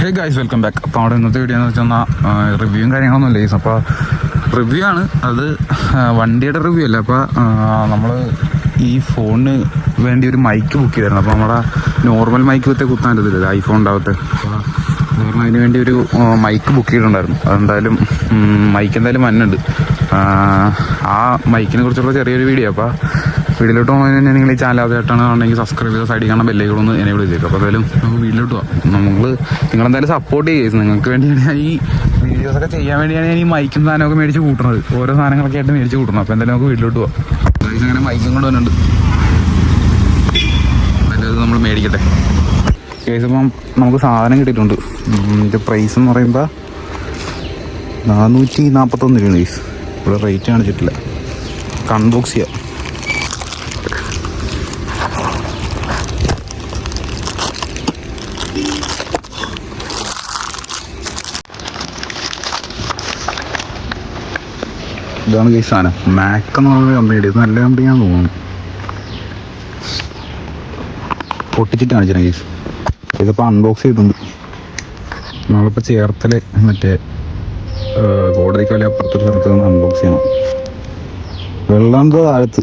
Hey guys welcome back അപ്പോൾ അവിടെ ഇന്നത്തെ വീഡിയോ എന്ന് വെച്ചാൽ റിവ്യൂ കാര്യങ്ങളൊന്നും ഇല്ല അപ്പോൾ റിവ്യൂ ആണ്. അത് വണ്ടിയുടെ റിവ്യൂ അല്ല? അപ്പോൾ നമ്മൾ ഈ ഫോണിന് വേണ്ടി ഒരു മൈക്ക് ബുക്ക് ചെയ്തായിരുന്നു അപ്പോൾ നമ്മുടെ നോർമൽ മൈക്ക് വിത്തേ കുത്താൻ പറ്റത്തില്ല ഐഫോൺ ഉണ്ടാവത്തെ കാരണം അതിന് വേണ്ടി ഒരു മൈക്ക് ബുക്ക് ചെയ്തിട്ടുണ്ടായിരുന്നു. അതെന്തായാലും മൈക്ക് എന്തായാലും മഞ്ഞുണ്ട് ആ മൈക്കിനെ കുറിച്ചുള്ള ചെറിയൊരു വീഡിയോ അപ്പോൾ വീഡിയോയിലോട്ട് പോകുന്നതിന് നിങ്ങൾ ഈ ചാനൽ ആദ്യമായിട്ടാണ് ആണെങ്കിൽ സബ്സ്ക്രൈബ് ചെയ്ത സൈഡിൽ കാണാൻ ബെല്ലേക്കൊന്ന് എന്നെ വിളിച്ചേക്കും അപ്പോൾ എന്തായാലും നമുക്ക് വീട്ടിലോട്ട് പോകാം നമ്മൾ നിങ്ങളെന്തായാലും സപ്പോർട്ട് ചെയ്യും നിങ്ങൾക്ക് വേണ്ടിയാണ് ഞാൻ ഈ വീഡിയോസൊക്കെ ചെയ്യാൻ വേണ്ടിയാണ് ഞാൻ ഈ മൈക്കും സാധനമൊക്കെ മേടിച്ച് കൂട്ടുന്നത് ഓരോ സാധനങ്ങളൊക്കെ ആയിട്ട് മേടിച്ച് കൂട്ടണം അപ്പോൾ എന്തായാലും നമുക്ക് വീട്ടിലോട്ട് പോകാം അങ്ങനെ മൈക്കും കൊണ്ട് വന്നിട്ടുണ്ട്. എന്തായാലും നമ്മൾ മേടിക്കട്ടെ. കേസ് ഇപ്പം നമുക്ക് സാധനം കിട്ടിയിട്ടുണ്ട്. ഇതിന്റെ പ്രൈസ് എന്ന് പറയുമ്പോൾ നാനൂറ്റി നാൽപ്പത്തൊന്ന് രൂപയാണ് കേസ് ഇവിടെ റേറ്റ് കാണിച്ചിട്ടില്ല. കൺബോക്സ് ചെയ്യാം. ഇതാണ് ഈ സാധനം. മാക്ക് എന്ന് പറയുന്ന കമ്പനിയുടെ ഇത് നല്ല കമ്പനിയാന്ന് തോന്നുന്നു. പൊട്ടിച്ചിട്ട് കാണിച്ചാൽ കേസ് ഇതിപ്പോൾ അൺബോക്സ് ചെയ്തിട്ടുണ്ട്. നമ്മളിപ്പോൾ ചേർത്തൽ മറ്റേ കോടതിക്ക് വലിയ അപ്പുറത്തൊരു സ്ഥലത്ത് നിന്ന് അൺബോക്സ് ചെയ്യണം. വെള്ളം താഴത്ത്.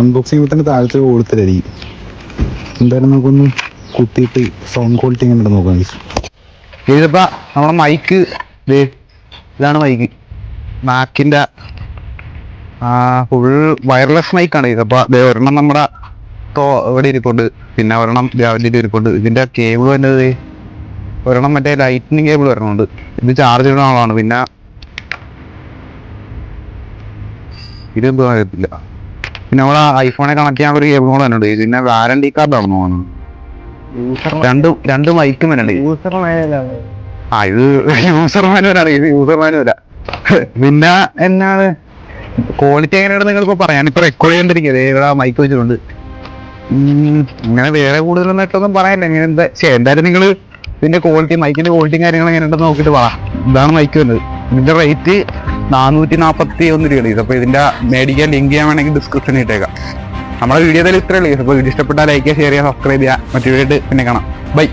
അൺബോക്സ് ചെയ്യുമ്പോൾ തന്നെ താഴത്ത് കൂടുതലായിരിക്കും എന്തായാലും നമുക്കൊന്ന് കുത്തിയിട്ട് സൗണ്ട് ക്വാളിറ്റി എങ്ങനെ നോക്കാം ഇതിപ്പോൾ നമ്മുടെ മൈക്ക് ഇതാണ് മൈക്ക് മാക്കിന്റെ ഫുൾ വയർലെസ് മൈക്കാണ് ഇത് അപ്പോൾ അതേ ഒരെണ്ണം നമ്മുടെ തോ ഇവിടെ ഇരിപ്പുണ്ട്. പിന്നെ ഒരെണ്ണം രാവിലെ ഇരിപ്പുണ്ട്. ഇതിന്റെ കേബിൾ വന്നത് ഒരെണ്ണം മറ്റേ ലൈറ്റിനിങ് കേബിൾ വരണുണ്ട്. ഇത് ചാർജ് ഇടുന്ന ആളാണ്. പിന്നെ ഇത് എന്തോ അറിയത്തില്ല. പിന്നെ നമ്മൾ ഐഫോണെ കണക്ട് ചെയ്യാൻ ഒരു കേബിൾ കൂടെ തന്നെ ഉണ്ട് വാരണ്ടി കാർഡാണെന്ന് തോന്നുന്നു. രണ്ട് രണ്ട് മൈക്കും വരണ്ടേ ആ ഇത് യൂസർ മാനുവലാണ് ഇത് യൂസർ മാനുവല പിന്നെ എന്നാണ്? ക്വാളിറ്റി എങ്ങനെയാണ് നിങ്ങൾക്ക് പറയാൻ ഇപ്പൊ റെക്കോർഡ് ചെയ്തോണ്ടിരിക്കുന്നത് മൈക്ക് വെച്ചിട്ടുണ്ട്. അങ്ങനെ വേറെ കൂടുതലൊന്നായിട്ടൊന്നും പറയാനില്ല. ഇങ്ങനെ എന്താ ശേ എന്തായാലും നിങ്ങൾ ഇതിന്റെ ക്വാളിറ്റി മൈക്കിന്റെ ക്വാളിറ്റിയും എങ്ങനെ ഉണ്ടെന്ന് നോക്കിയിട്ട് പറ. ഇതാണ് മൈക്ക് വരുന്നത്. ഇതിന്റെ റേറ്റ് നാനൂറ്റി നാൽപ്പത്തി ഒന്ന് രൂപയാണ്. ഇത് അപ്പോൾ ഇതിന്റെ മേടിക്കാൻ ലിങ്ക് ചെയ്യാൻ വേണമെങ്കിൽ ഡിസ്ക്രിപ്ഷനിൽ ഇട്ടേക്കാം. നമ്മുടെ വീഡിയോ ഇത്രയേ ഉള്ളൂ. വീഡിയോ ഇഷ്ടപ്പെട്ടാൽ ലൈക്ക് ചെയ്യുക ഷെയർ ചെയ്യുക സബ്സ്ക്രൈബ് ചെയ്യുക. മറ്റു വീഡിയോ പിന്നെ കാണാം. ബൈ